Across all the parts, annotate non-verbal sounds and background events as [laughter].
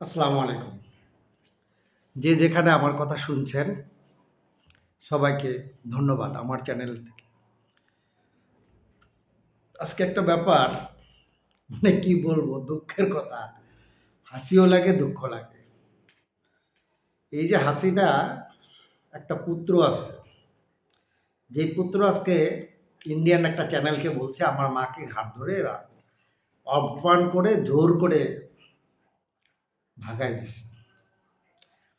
আসসালামু আলাইকুম। যে যেখানে আমার কথা শুনছেন, সবাইকে ধন্যবাদ আমার চ্যানেল থেকে। আজকে একটা ব্যাপার মানে কি বলব, দুঃখের কথা। হাসিও লাগে দুঃখ লাগে। এই যে হাসিনা একটা পুত্র আছে। যে পুত্র আজকে ইন্ডিয়ান একটা চ্যানেলকে বলছে, আমার মাকে ঘাট ধরে অপমান করে, জোর করে ভাগাই দিছে।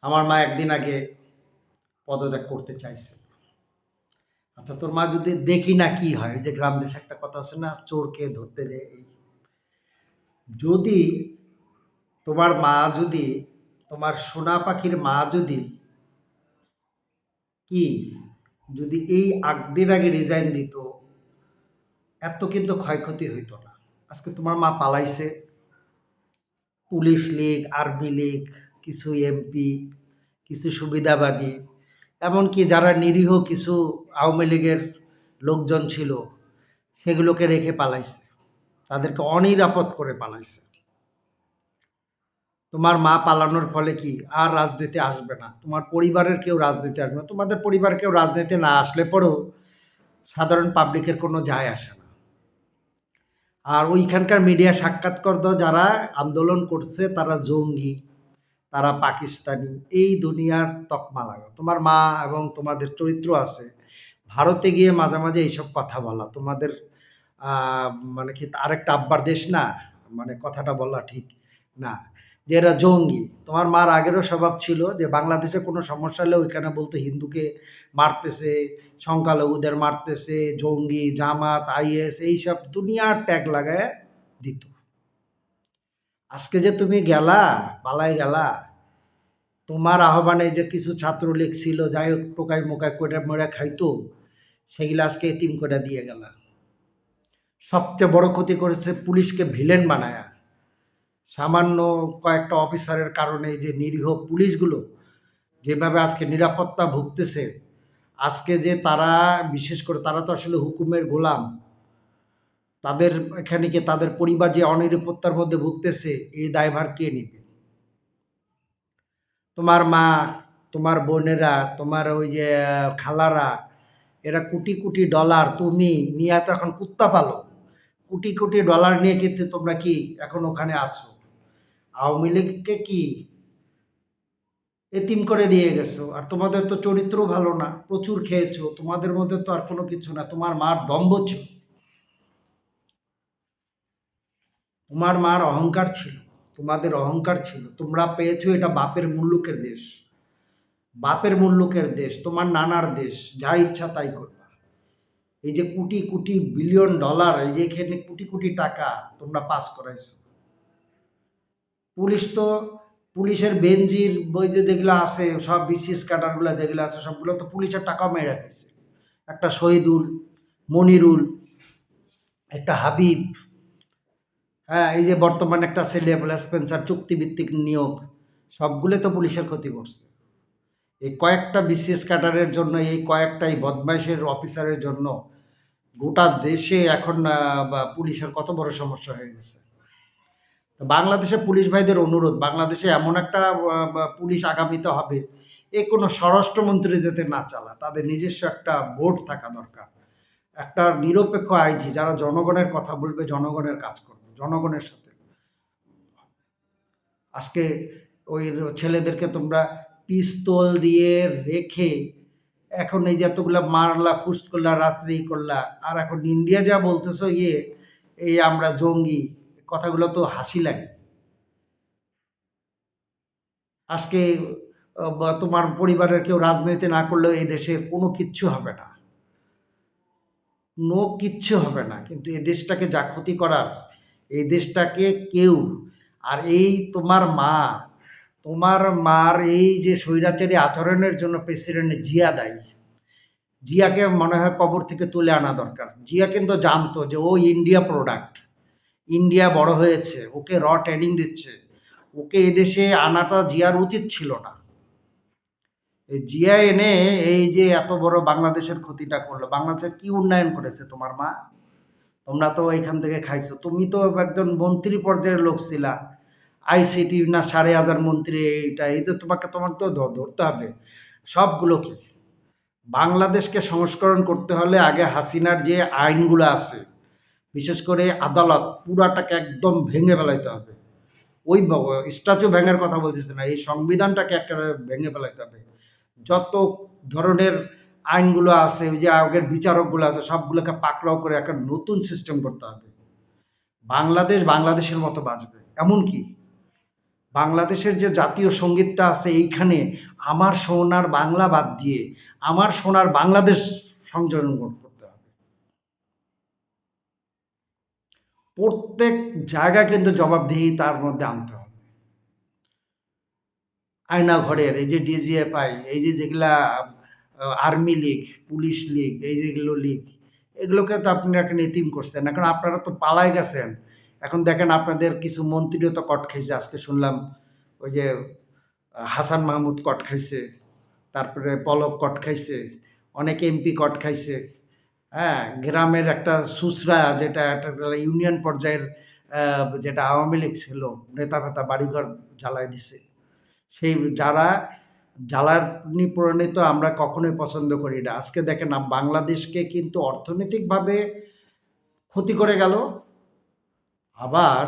আমার মা একদিন আগে পদত্যাগ করতে চাইছে। আচ্ছা তোর মা যদি দেখি না কি হয় যে গ্রাম দেশে একটা কথা আছে না, চোরকে ধরতে যে যদি তোমার মা যদি, তোমার সোনা পাখির মা যদি কি, যদি এই আগদের আগে রিজাইন দিত, এত কিন্তু ক্ষয়ক্ষতি হইতো না। আজকে তোমার মা পালাইছে পুলিশ লীগ, আর্মি লীগ, কিছু এমপি, কিছু সুবিধাবাদী, এমনকি যারা নিরীহ কিছু আওয়ামী লীগের লোকজন ছিল, সেগুলোকে রেখে পালাইছে। তাদেরকে অনিরাপদ করে পালাইছে। তোমার মা পালানোর ফলে কি আর রাজনীতি আসবে না? তোমার পরিবারের কেউ রাজনীতি আসবে না। তোমাদের পরিবার কেউ রাজনীতি না আসলে পরেও সাধারণ পাবলিকের কোনো যায় আসে না। আর ওইখানকার মিডিয়া সাক্ষাৎকর যারা আন্দোলন করছে, তারা জঙ্গি, তারা পাকিস্তানি, এই দুনিয়ার তকমা লাগা। তোমার মা এবং তোমাদের চরিত্র আছে। ভারতে গিয়ে মাঝে মাঝে এইসব কথা বলা। তোমাদের মানে কি আরেকটা আব্বার দেশ না? মানে কথাটা বলা ঠিক না। যে এরা জঙ্গি। তোমার মার আগেরও স্বভাব ছিল যে বাংলাদেশে কোনো সমস্যা হলে ওইখানে বলতো হিন্দুকে মারতেছে, সংখ্যালঘুদের মারতেছে, জঙ্গি, জামাত, আইএস এইসব দুনিয়ার ট্যাগ লাগায় দিত। আজকে যে তুমি গেলা, পালাই গেলা, তোমার আহ্বানে যে কিছু ছাত্রলীগ ছিল, যাই হোক টোকাই মোকাই করে মেরে খাইতো সেগুলো আজকে এতিম করে দিয়ে গেলা। সবচেয়ে বড় ক্ষতি করেছে পুলিশকে ভিলেন বানায়া। সামান্য কয়েকটা অফিসারের কারণে যে নিরীহ পুলিশগুলো যেভাবে আজকে নিরাপত্তা ভুগতেছে, আজকে যে তারা, বিশেষ করে তারা তো আসলে হুকুমের গোলাম, তাদের এখানে কি তাদের পরিবার যে অনিরাপত্তার মধ্যে ভুগতেছে, এই দায়ভার কে নিবে? তোমার মা, তোমার বোনেরা, তোমার ওই যে, খালারা, এরা কোটি কোটি ডলার তুমি নিয়ে তো এখন কুত্তা পালো কোটি কোটি ডলার নিয়ে কিন্তু তোমরা কি এখন ওখানে আছো? আওয়ামী লীগকে কি এতিম করে দিয়ে গেছো? আর তোমাদের তো চরিত্র ভালো না, প্রচুর খেয়েছো, তোমাদের মধ্যে তো আর কোনো কিছু না, তোমার মার দম্ভ ছিল। তোমার মার অহংকার ছিল, তোমাদের অহংকার ছিল, তোমরা পেয়েছ এটা বাপের মুল্লুকের দেশ। বাপের মুল্লুকের দেশ, তোমার নানার দেশ, যা ইচ্ছা তাই করবা। এই যে কোটি কোটি বিলিয়ন ডলার এই যে এখানে কোটি কোটি টাকা তোমরা পাস করাইছো। পুলিশ তো, পুলিশের বেঞ্জির বই যে যেগুলো আছে, সব বিসিএস কাটারগুলো যেগুলো আছে, সবগুলো তো পুলিশের টাকাও মেরে রাখেছে একটা শহীদুল, মনিরুল, একটা হাবিব হ্যাঁ এই যে বর্তমানে একটা ছেলে বলে স্পেন্সার, চুক্তিভিত্তিক নিয়োগ, সবগুলো তো পুলিশের ক্ষতি করছে। এই কয়েকটা বিসিএস ক্যাডারের জন্য, এই কয়েকটা এই বদমাইশের অফিসারের জন্য গোটা দেশে এখন পুলিশের কত বড় সমস্যা হয়ে গেছে। বাংলাদেশে পুলিশ ভাইদের অনুরোধ, বাংলাদেশে এমন একটা পুলিশ আগামীতে হবে, এ কোনো স্বরাষ্ট্রমন্ত্রী যাতে না চালা তাদের নিজস্ব একটা বোর্ড থাকা দরকার। একটা নিরপেক্ষ আইজি, যারা জনগণের কথা বলবে, জনগণের কাজ করবে, জনগণের সাথে। আজকে ওই ছেলেদেরকে তোমরা পিস্তল দিয়ে রেখে, এখন এই যে এতগুলা মারলা ফুস করলা, রাত্রি করলা, আর এখন ইন্ডিয়া যা বলতেছো ইয়ে এই আমরা জঙ্গি কথাগুলো তো হাসি লাগে। আজকে তোমার পরিবারের কেউ রাজনীতি না করলেও এই দেশে কোনো কিচ্ছু হবে না। নো কিচ্ছু হবে না, কিন্তু এই দেশটাকে যা ক্ষতি করার, এই দেশটাকে কেউ, আর এই তোমার মা, তোমার মার এই যে স্বৈরাচারী আচরণের জন্য প্রেসিডেন্ট জিয়া দায়ী। জিয়াকে মনে হয় কবর থেকে তুলে আনা দরকার। জিয়া কিন্তু জানতো যে ও ইন্ডিয়া প্রোডাক্ট ইন্ডিয়া বড় হয়েছে, ওকে র ট্রেনিং দিচ্ছে, ওকে এদেশে আনাটা জিয়ার উচিত ছিল না। এই জিয়া এনে এই যে এত বড় বাংলাদেশের ক্ষতিটা করল, বাংলাদেশের কি উন্নয়ন করেছে তোমার মা? তোমরা তো এখান থেকে খাইছো, তুমি তো একজন মন্ত্রী পর্যায়ের লোক ছিলা, আইসিটি না সাড়ে হাজার মন্ত্রী, এইটা, এই তো তোমাকে তোমার তো ধরতে হবে সবগুলোকে বাংলাদেশকে সংস্করণ করতে হলে আগে হাসিনার যে আইনগুলো আছে বিশেষ করে আদালত পুরাটাকে একদম ভেঙে ফেলাইতে হবে। ওই স্ট্যাচু ভেঙের কথা বলতেছে না, এই সংবিধানটাকে একটা ভেঙে ফেলাইতে হবে। যত ধরনের আইনগুলো আছে, ওই যে আগের বিচারকগুলো আছে, সবগুলোকে পাকড়াও করে একটা নতুন সিস্টেম করতে হবে। বাংলাদেশ বাংলাদেশের মতো বাঁচবে। এমনকি বাংলাদেশের যে জাতীয় সঙ্গীতটা আছে, এইখানে আমার সোনার বাংলা বাদ দিয়ে আমার সোনার বাংলাদেশ সংযোজন করতে হবে প্রত্যেক জায়গা কিন্তু জবাবদিহি তার মধ্যে আনতে হবে। আয়না ঘরের, এই যে ডিজিএফআই এই যে যেগুলা আর্মি লীগ পুলিশ লীগ এই যেগুলো লীগ এগুলোকে তো আপনি এখন এতিম করছেন। এখন আপনারা তো পালাই গেছেন। এখন দেখেন আপনাদের কিছু মন্ত্রীও তো কট খাইছে। আজকে শুনলাম ওই যে হাসান মাহমুদ কট খাইছে, তারপরে পলক কট খাইছে, অনেক এমপি কট খাইছে। হ্যাঁ গ্রামের একটা সুসরা যেটা একটা ইউনিয়ন পর্যায়ের যেটা আওয়ামী লীগ ছিল, নেতা ফেতা বাড়িঘর জ্বালায় দিছে। সেই যারা জ্বালানি প্রণীত আমরা কখনোই পছন্দ করি না। আজকে দেখেন বাংলাদেশকে কিন্তু অর্থনৈতিকভাবে ক্ষতি করে গেল। আবার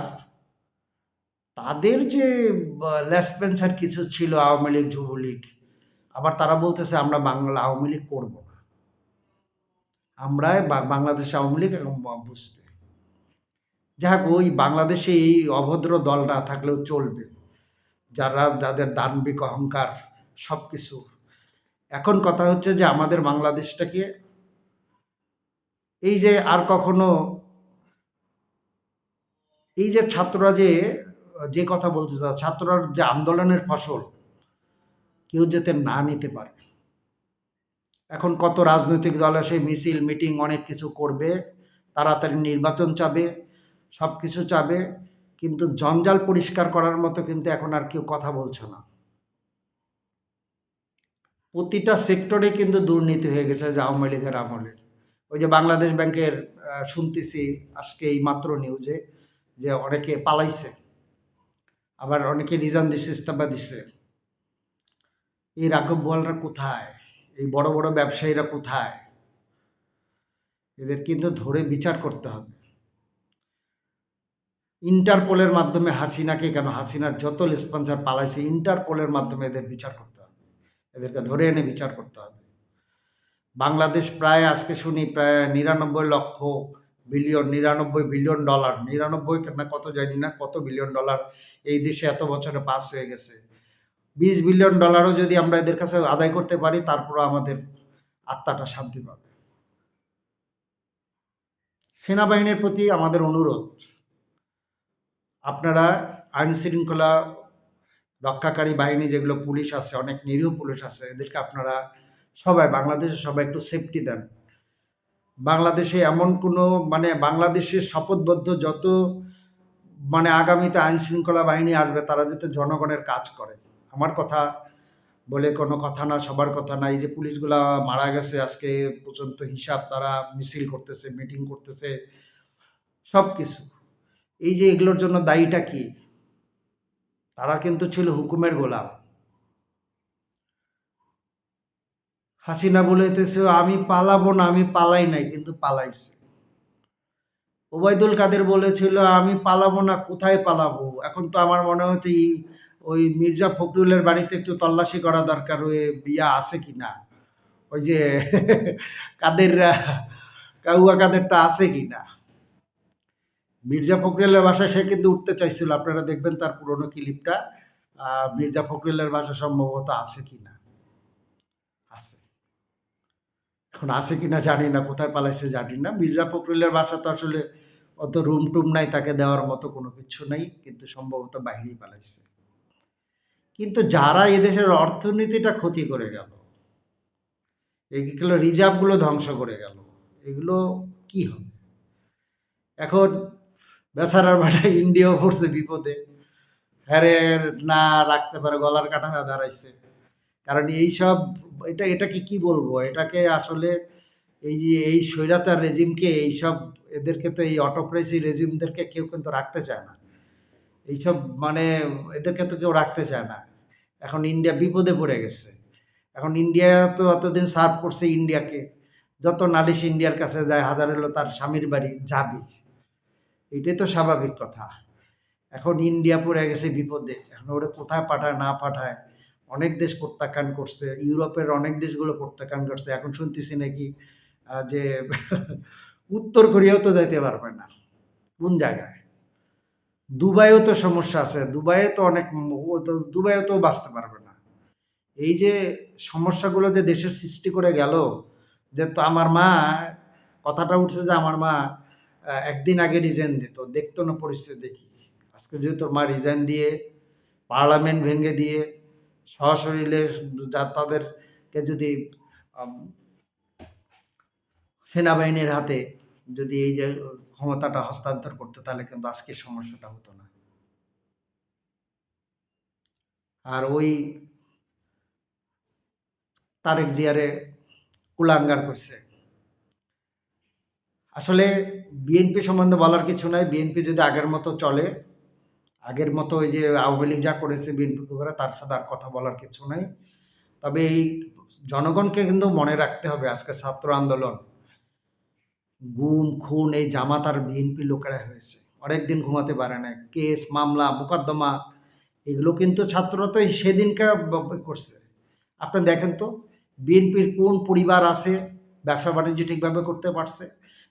তাদের যে লেসপেন্সার কিছু ছিল আওয়ামী লীগ, যুবলীগ, আবার তারা বলতেছে আমরা বাংলা আওয়ামী লীগ করব আমরা বাংলাদেশ আওয়ামী লীগ এখন বুঝবে। যাক ওই বাংলাদেশে এই অভদ্র দল না থাকলেও চলবে। যারা, যাদের দানবিক অহংকার সব কিছু এখন কথা হচ্ছে যে আমাদের বাংলাদেশটাকে এই যে আর কখনো এই যে ছাত্ররা যে যে কথা বলতে চা ছাত্ররা যে আন্দোলনের ফসল, কেউ যাতে না নিতে পারে। এখন কত রাজনৈতিক দল আসে মিছিল, মিটিং অনেক কিছু করবে, তাড়াতাড়ি নির্বাচন চাবে সব কিছু চাবে, কিন্তু জঞ্জাল পরিষ্কার করার মতো কিন্তু এখন আর কেউ কথা বলছে না। প্রতিটা সেক্টরে কিন্তু দুর্নীতি হয়ে গেছে যে আওয়ামী লীগের আমলে। ওই যে বাংলাদেশ ব্যাংকের শুনতেছি আজকে এই মাত্র নিউজে যে অনেকে পালাইছে, আবার অনেকে রিজান দিছে, ইস্তফা দিছে। এই রাঘব বোয়ালরা কোথায়? এই বড় বড় ব্যবসায়ীরা কোথায়? এদের কিন্তু ধরে বিচার করতে হবে। ইন্টারপোলের মাধ্যমে হাসিনাকে কেন? হাসিনার যত স্পন্সার পালাইছে, ইন্টারপোলের মাধ্যমে এদের বিচার করতে হবে। এদেরকে ধরে এনে বিচার করতে হবে। বাংলাদেশ প্রায় আজকে শুনি প্রায় নিরানব্বই লক্ষ বিলিয়ন, নিরানব্বই বিলিয়ন ডলার, নিরানব্বই না কত জানি না কত বিলিয়ন ডলার এই দেশে এত বছরে পাস হয়ে গেছে। বিশ বিলিয়ন ডলারও যদি আমরা এদের কাছে আদায় করতে পারি, তারপরও আমাদের আত্মাটা শান্তি পাবে। সেনাবাহিনীর প্রতি আমাদের অনুরোধ, আপনারা আইন শৃঙ্খলা রক্ষাকারী বাহিনী যেগুলো পুলিশ আছে, অনেক নিরীহ পুলিশ আছে, এদেরকে আপনারা সবাই বাংলাদেশে সবাই একটু সেফটি দেন। বাংলাদেশে এমন কোনো মানে বাংলাদেশের শপথবদ্ধ যত মানে আগামীতে আইন শৃঙ্খলা বাহিনী আসবে, তারা যাতে জনগণের কাজ করে। আমার কথা বলে কোনো কথা না, সবার কথা না। এই যে পুলিশগুলা মারা গেছে, আজকে পর্যন্ত হিসাব তারা মিছিল করতেছে, মিটিং করতেছে, সব কিছু। এই যে এগুলোর জন্য দায়ীটা কি? তারা কিন্তু ছিল হুকুমের গোলাম। হাসিনা বলেতেছে, আমি পালাবো না, আমি পালাই নাই। কিন্তু পালাইছে। ওবায়দুল কাদের বলেছিল, আমি পালাবো না, কোথায় পালাবো? এখন তো আমার মনে হচ্ছে ওই মির্জা ফখরুলের বাড়িতে একটু তল্লাশি করা দরকার, ওই বিয়া আছে কি না? ওই যে [laughs] কাদের, কাউয়া কাদেরটা আছে কি না? মির্জা ফখরুলের বাসায় সে কিন্তু উঠতে চাইছিল, আপনারা দেখবেন তার পুরনো ক্লিপটা মির্জা ফখরুলের বাসা সম্ভবত আছে কি না? আছে। এখন আছে কি না জানি না, কোথায় পালাইছে জানি না। মির্জা ফখরুলের বাসা তো আসলে অত রুম টুম নাই, তাকে দেওয়ার মতো কোনো কিছু নাই, কিন্তু সম্ভবত বাইরেই পালাইছে। কিন্তু যারা এদেশের অর্থনীতিটা ক্ষতি করে গেল, এগুলো রিজার্ভগুলো ধ্বংস করে গেল, এগুলো কি হবে? এখন বেচারার ভাটা ইন্ডিয়াও পড়ছে বিপদে হ্যারে না রাখতে পারে, গলার কাটা দাঁড়াইছে। কারণ এইসব, এটা, এটাকে কি বলব? এটাকে আসলে এই যে এই স্বৈরাচার রেজিমকে, এইসব এদেরকে তো এই অটোক্রেসি রেজিমদেরকে কেউ কিন্তু রাখতে চায় না। এইসব মানে এদেরকে তো কেউ রাখতে চায় না। এখন ইন্ডিয়া বিপদে পড়ে গেছে। এখন ইন্ডিয়া তো এতদিন সার্ভ করছে ইন্ডিয়াকে। যত নালিশ ইন্ডিয়ার কাছে যায়, হাজার হলো তার স্বামীর বাড়ি, যাবি। এটাই তো স্বাভাবিক কথা। এখন ইন্ডিয়া পড়ে গেছে বিপদে। এখন ওরা কোথায় পাঠায়, না পাঠায়? অনেক দেশ প্রত্যাখ্যান করছে। ইউরোপের অনেক দেশগুলো প্রত্যাখ্যান করছে। এখন শুনতেছি নাকি যে উত্তর কোরিয়াও তো যাইতে পারবে না। কোন জায়গায়? দুবাইও তো সমস্যা আছে, দুবাইয়ে তো অনেক দুবাইও তো বাঁচতে পারবে না। এই যে সমস্যাগুলো যে দেশের সৃষ্টি করে গেল, যে তো আমার মা, কথাটা উঠছে যে আমার মা একদিন আগে রিজাইন দিত, দেখতো না পরিস্থিতি দেখি। আজকে যদি তোর মা রিজাইন দিয়ে পার্লামেন্ট ভেঙে দিয়ে, সশরীরে তাদেরকে যদি সেনাবাহিনীর হাতে যদি এই যে ক্ষমতাটা হস্তান্তর করতে, তাহলে কিন্তু আজকের সমস্যাটা হতো না। আর ওই তারেক জিয়ারে কুলাঙ্গার করছে। আসলে বিএনপি সম্বন্ধে বলার কিছু নাই। বিএনপি যদি আগের মতো চলে, আগের মতো ওই যে আওয়ামী লীগ যা করেছে বিএনপি করে, তার সাথে আর কথা বলার কিছু নাই। তবে এই জনগণকে কিন্তু মনে রাখতে হবে আজকে ছাত্র আন্দোলন। গুম, খুন এই জামাত আর বিএনপি লোকেরা হয়েছে। অনেক দিন ঘুমাতে পারে না কেস, মামলা, মোকদ্দমা, এগুলো কিন্তু ছাত্ররা তো এই সেদিনকে ব- ব- করছে। আপনি দেখেন তো বিএনপির কোন পরিবার আছে, ব্যবসা বাণিজ্য ঠিকভাবে করতে পারছে?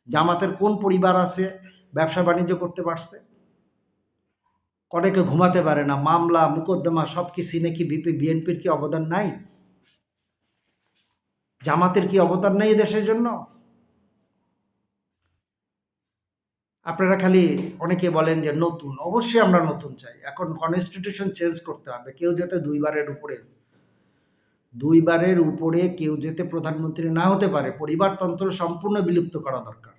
জামাতের কোন পরিবার আছে, ব্যবসা বাণিজ্য করতে পারছে? অনেকে ঘুমাতে পারে না। মামলা, মোকদ্দমা সব কিছু নাকি বিপি বিএনপির কি অবদান নাই? জামাতের কি অবদান নেই দেশের জন্য? আপনারা খালি অনেকে বলেন যে নতুন, অবশ্যই আমরা নতুন চাই। এখন কনস্টিটিউশন চেঞ্জ করতে হবে। কেউ যাতে দুইবারের উপরে দুইবারের উপরে কেউ যেতে প্রধানমন্ত্রী না হতে পারে, পরিবারতন্ত্র সম্পূর্ণ বিলুপ্ত করা দরকার।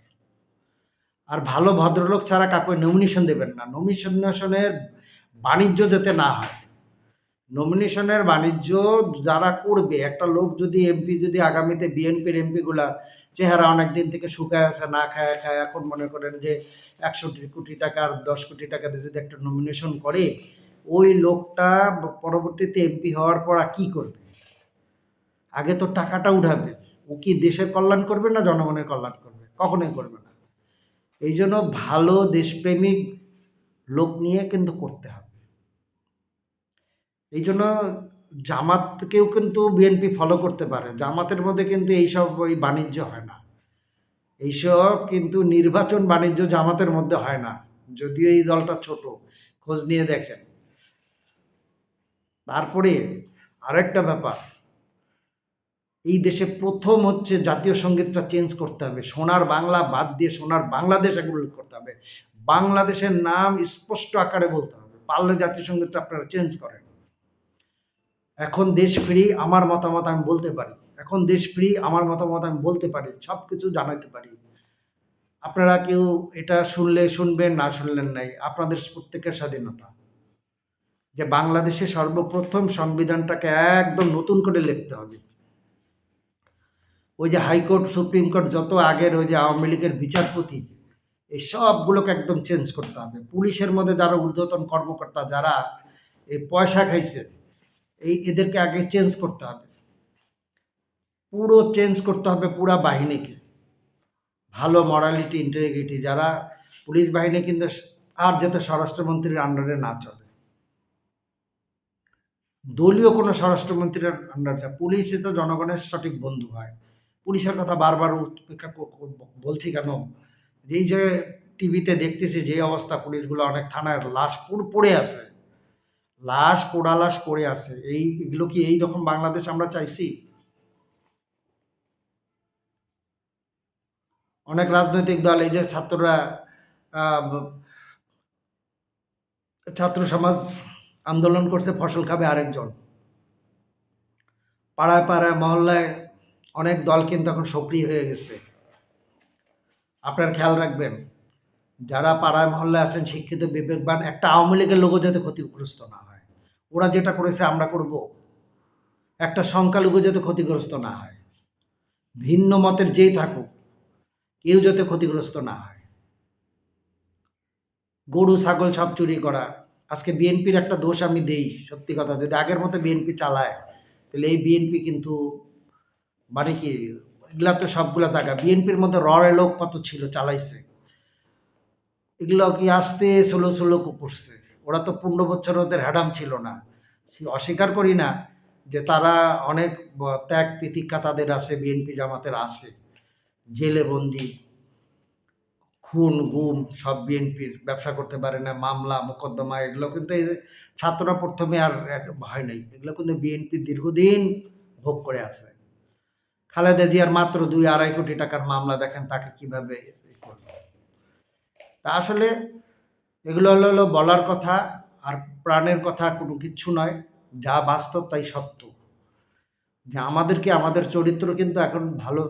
আর ভালো ভদ্রলোক ছাড়া কাউকে নমিনেশন দেবেন না। নমিনেশনের বাণিজ্য যাতে না হয়। নমিনেশনের বাণিজ্য যারা করবে, একটা লোক যদি এমপি যদি আগামীতে বিএনপির এমপিগুলা চেহারা অনেক দিন থেকে শুকায় আছে, না খায় খায়, এখন মনে করেন যে একশো কোটি টাকা আর দশ কোটি টাকা দিয়ে যদি একটা নমিনেশন করে, ওই লোকটা পরবর্তীতে এমপি হওয়ার পর কী করবে? আগে তো টাকাটা উঠাবে। ও কি দেশের কল্যাণ করবে না জনগণের কল্যাণ করবে? কখনোই করবে না। এই জন্য ভালো দেশপ্রেমিক লোক নিয়ে কিন্তু করতে হবে। এই জন্য জামাতকেও কিন্তু বিএনপি ফলো করতে পারে। জামাতের মধ্যে কিন্তু এইসব ওই বাণিজ্য হয় না। এইসব কিন্তু নির্বাচন বাণিজ্য জামাতের মধ্যে হয় না। যদিও এই দলটা ছোট, খোঁজ নিয়ে দেখেন। তারপরে আরেকটা ব্যাপার, এই দেশে প্রথম হচ্ছে জাতীয় সঙ্গীতটা চেঞ্জ করতে হবে। সোনার বাংলা বাদ দিয়ে সোনার বাংলাদেশ এগুলো করতে হবে। বাংলাদেশের নাম স্পষ্ট আকারে বলতে হবে। পারলে জাতীয় সঙ্গীতটা আপনারা চেঞ্জ করেন। এখন দেশ ফ্রি, আমার মতামত আমি বলতে পারি। এখন দেশ ফ্রি, আমার মতামত আমি বলতে পারি সব কিছু জানাতে পারি। আপনারা কেউ এটা শুনলে শুনবেন, না শুনলেন নাই, আপনাদের প্রত্যেকের স্বাধীনতা। যে বাংলাদেশে সর্বপ্রথম সংবিধানটাকে একদম নতুন করে লিখতে হবে। ওই যে হাইকোর্ট, সুপ্রিম কোর্ট যত আগের ওই যে আওয়ামী লীগের বিচারপতি, এই সবগুলোকে একদম চেঞ্জ করতে হবে। পুলিশের মধ্যে যারা ঊর্ধ্বতন কর্মকর্তা, যারা এই পয়সা খাইছে এই এদেরকে আগে চেঞ্জ করতে হবে। পুরো চেঞ্জ করতে হবে পুরা বাহিনীকে। ভালো মরালিটি ইন্টিগ্রিটি যারা পুলিশ বাহিনী কিন্তু আর যাতে স্বরাষ্ট্রমন্ত্রীর আন্ডারে না চলে। দলীয় কোনো স্বরাষ্ট্রমন্ত্রীর আন্ডারে পুলিশে তো জনগণের সঠিক বন্ধু হয়। পুলিশের কথা বারবার বলছি কেন? এই যে টিভিতে দেখতেছি যে অবস্থা, পুলিশগুলো অনেক থানায় লাশ পুরো, পড়ে আছে। লাশ পোড়া লাশ পড়ে আছে। এই, এগুলো কি এই রকম বাংলাদেশ আমরা চাইছি? অনেক রাজনৈতিক দল, এই যে ছাত্ররা ছাত্র সমাজ আন্দোলন করছে, ফসল খাবে আরেকজন। পাড়ায় পাড়ায়, মহল্লায় অনেক দল কিন্তু এখন সক্রিয় হয়ে গেছে। আপনার খেয়াল রাখবেন, যারা পাড়ায়, মহল্লায় আছেন, শিক্ষিত, বিবেকবান, একটা আওয়ামী লীগের লোগো যাতে ক্ষতিগ্রস্ত না ওরা যেটা করেছে আমরা করব। একটা সংখ্যালঘু যাতে ক্ষতিগ্রস্ত না হয়। ভিন্ন মতের যেই থাকুক, কেউ যাতে ক্ষতিগ্রস্ত না হয়। গরু, ছাগল সব চুরি করা। আজকে বিএনপির একটা দোষ আমি দেই, সত্যি কথা। যদি আগের মতো বিএনপি চালায়, তাহলে এই বিএনপি কিন্তু মানে কি, এগুলা তো সবগুলা টাকা বিএনপির মধ্যে রড়ে লোক কত ছিল, চালাইছে। এগুলো কি আসতে ষোলো ষোলো করছে। ওরা তো পনেরো বছর ওদের হ্যাডাম ছিল না। অস্বীকার করি না যে তারা অনেক ত্যাগ তিতিক্ষা তাদের আসে বিএনপি জামাতের আসে। জেলে বন্দি, খুন, গুম সব বিএনপির ব্যবসা করতে পারে না, মামলা, মোকদ্দমা, এগুলো কিন্তু এই ছাত্ররা প্রথমে আর ভয় নেই। এগুলো কিন্তু বিএনপি দীর্ঘদিন ভোগ করে আছে। খালেদা জিয়ার মাত্র দুই আড়াই কোটি টাকার মামলা দেখেন তাকে কীভাবে তা আসলে এগুলো হলো হলো বলার কথা আর প্রাণের কথা কোনো কিচ্ছু নয়, যা বাস্তব তাই সত্য। যে আমাদেরকে আমাদের চরিত্র কিন্তু এখন ভালো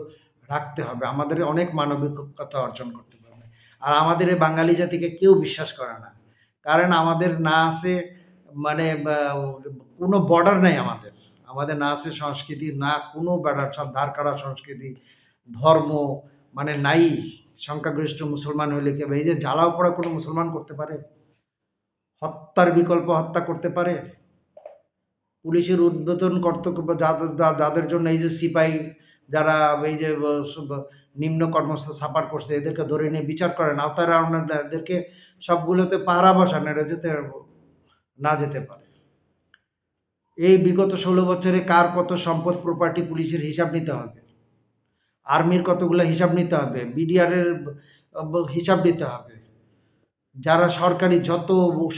রাখতে হবে, আমাদের অনেক মানবিকতা অর্জন করতে হবে। আর আমাদের এই বাঙালি জাতিকে কেউ বিশ্বাস করে না। কারণ আমাদের না আছে মানে কোনো বর্ডার নেই আমাদের। আমাদের না আছে সংস্কৃতি, না কোনো বেড়ার সব ধার সংস্কৃতি, ধর্ম মানে নাই। সংখ্যাগরিষ্ঠ মুসলমান হইলে কেবে এই যে জ্বালাও পড়া কোনো মুসলমান করতে পারে? হত্যার বিকল্প হত্যা করতে পারে? পুলিশের উদ্বোধন কর্তব্য যাদের যাদের জন্য এই যে সিপাহী যারা এই যে নিম্ন কর্মস্থ সাফার করছে, এদেরকে ধরে নিয়ে বিচার করেন আওতারা এদেরকে সবগুলোতে পাহারা বসান, এরা যেতে না যেতে পারে। এই বিগত ষোলো বছরে কার কত সম্পদ প্রপার্টি পুলিশের হিসাব নিতে হবে? আর্মির কতগুলো হিসাব নিতে হবে? বিডিআরের হিসাব নিতে হবে। যারা সরকারি যত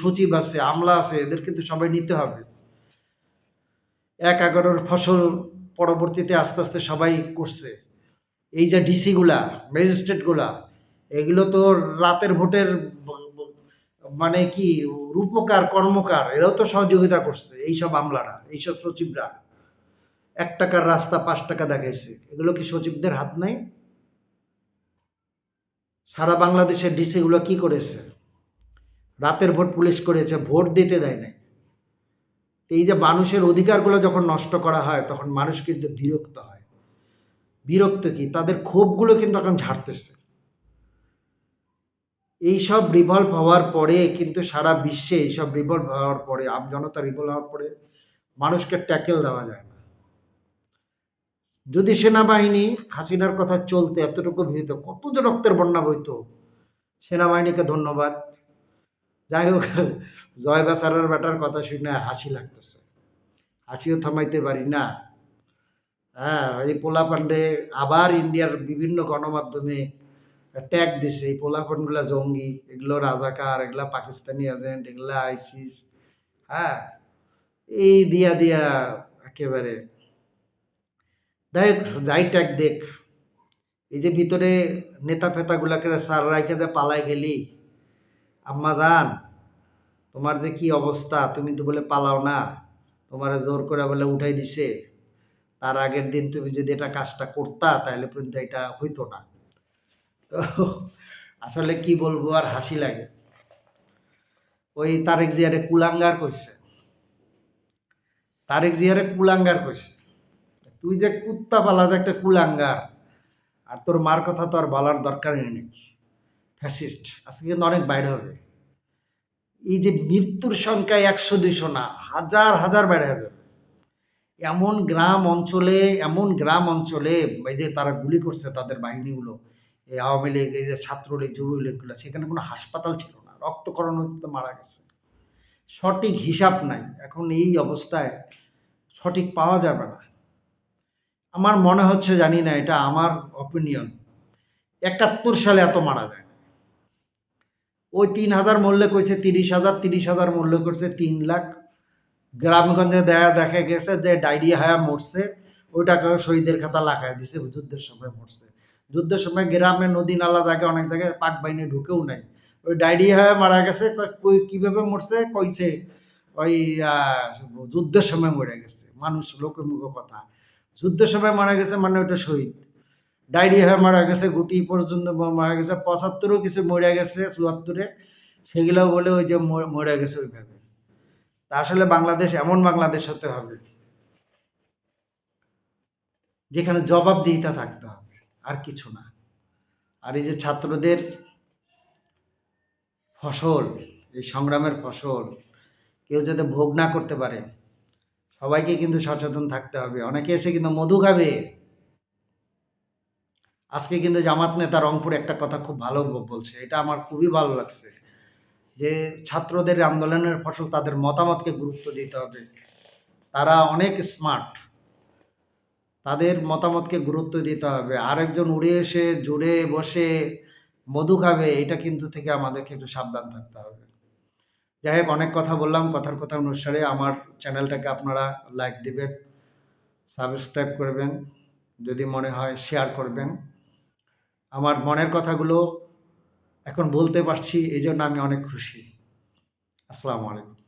সচিব আছে, আমলা আছে, এদের কিন্তু সবাই নিতে হবে। এক এগারোর ফসল পরবর্তীতে আস্তে আস্তে সবাই করছে। এই যে ডিসিগুলা ম্যাজিস্ট্রেটগুলা, এগুলো তো রাতের ভোটের মানে কি, রূপকার, কর্মকার, এরাও তো সহযোগিতা করছে, এইসব আমলারা, এইসব সচিবরা। এক টাকার রাস্তা, পাঁচ টাকা দেখাইছে। এগুলো কি সচিবদের হাত নাই? সারা বাংলাদেশের ডিসিগুলো কি করেছে? রাতের ভোট পুলিশ করেছে, ভোট দিতে দেয় নাই। এই যে মানুষের অধিকারগুলো যখন নষ্ট করা হয়, তখন মানুষ কিন্তু বিরক্ত হয়। বিরক্ত কি? তাদের ক্ষোভগুলো কিন্তু এখন ঝাড়তেছে। এইসব রিভলভ হওয়ার পরে কিন্তু সারা বিশ্বে এইসব রিভলভ হওয়ার পরে আমজনতা রিভলভ হওয়ার পরে মানুষকে ট্যাকেল দেওয়া যায় যদি সেনাবাহিনী হাসিনার কথা চলতে এতটুকু ভিত, কত যে রক্তের বন্যা বইতো। সেনাবাহিনীকে ধন্যবাদ। যাই হোক, জয় বাসারের ব্যাটার কথা শুনে হাসি লাগতেছে। হাসিও থামাইতে পারি না। হ্যাঁ এই পোলা পান্ডে আবার ইন্ডিয়ার বিভিন্ন গণমাধ্যমে ট্যাগ দিছে, এই পোলাপানগুলা জঙ্গি, এগুলো রাজাকার, এগুলা পাকিস্তানি এজেন্ট এগুলা আইসিস হ্যাঁ এই দিয়া দিয়া একেবারে দেখ যাই ট্যাগ দেখ। এই যে ভিতরে নেতা ফেতাগুলাকে সার রাখে দে পালাই গেলি, আম্মা জান, তোমার যে কি অবস্থা? তুমি তো বলে পালাও না। তোমার জোর করে বলে উঠাই দিছে। তার আগের দিন তুমি যদি এটা কাজটা করতা, তাহলে পর্যন্ত এটা হইতো না। তো আসলে কি বলব, আর হাসি লাগে। ওই তারেক জিয়ারে কুলাঙ্গার কইছে। তারেক জিয়ারে কুলাঙ্গার কইছে। তুই যে কুত্তা পালাদ একটা কুলাঙ্গার, আর তোর মার কথা তো আর বলার দরকার নেই ফ্যাসিস্ট আজকে কিন্তু অনেক বাইরে হবে। এই যে মৃত্যুর সংখ্যা একশো দুইশো না, হাজার হাজার বাইরে যাবে। এমন গ্রাম অঞ্চলে, এমন গ্রাম অঞ্চলে, এই যে তারা গুলি করছে তাদের বাহিনীগুলো, এই আওয়ামী লীগ, এই যে ছাত্রলীগ যুবলীগগুলো সেখানে কোনো হাসপাতাল ছিল না, রক্তকরণ হতে মারা গেছে। সঠিক হিসাব নাই, এখন এই অবস্থায় সঠিক পাওয়া যাবে না। আমার মনে হচ্ছে জানি না, এটা আমার অপিনিয়ন একাত্তর সালে এত মারা যায়। না ওই তিন হাজার মূল্যে কইছে তিরিশ হাজার তিরিশ হাজার মূল্য করছে তিন লাখ। গ্রামগঞ্জে দেখা দেখা গেছে যে ডায়রিয়া হায়া মরছে, ওইটাকে শহীদের খাতা লাগাই দিছে যুদ্ধের সময় মরছে। যুদ্ধের সময় গ্রামে নদী নালা থাকে অনেক জায়গায় পাক বাহিনী ঢুকেও নাই। ওই ডায়রিয়া হয়ে মারা গেছে কীভাবে মরছে? কইছে, ওই যুদ্ধের সময় মরে গেছে। মানুষ লোকে মুখ কথা। যুদ্ধের সময় মারা গেছে মানে ওটা শহীদ। ডায়রিয়া হয়ে মারা গেছে, গুটি পর্যন্ত মারা গেছে, পঁচাত্তরও কিছু মরে গেছে, চুয়াত্তরে। সেগুলোও বলে ওই যে মরে গেছে ওইভাবে। তা আসলে বাংলাদেশ, এমন বাংলাদেশ হতে হবে, যেখানে জবাবদিহিতা থাকতে হবে, আর কিছু না। আর এই যে ছাত্রদের ফসল, এই সংগ্রামের ফসল, কেউ যাতে ভোগ না করতে পারে সবাইকে কিন্তু সচেতন থাকতে হবে। অনেকে এসে কিন্তু মধু খাবে। আজকে কিন্তু জামাত নেতা রংপুর একটা কথা খুব ভালো বলছে। এটা আমার খুবই ভালো লাগছে। যে ছাত্রদের আন্দোলনের ফসল তাদের মতামতকে গুরুত্ব দিতে হবে। তারা অনেক স্মার্ট তাদের মতামতকে গুরুত্ব দিতে হবে। আরেকজন উড়ে এসে, জুড়ে বসে মধু খাবে, এটা কিন্তু থেকে আমাদেরকে একটু সাবধান থাকতে হবে। যাই হোক, অনেক কথা বললাম, কথার কথা অনুসারে আমার চ্যানেলটাকে আপনারা লাইক দিবেন সাবস্ক্রাইব করবেন, যদি মনে হয় শেয়ার করবেন। আমার মনের কথাগুলো এখন বলতে পারছি, এই জন্য আমি অনেক খুশি। আসসালামু আলাইকুম।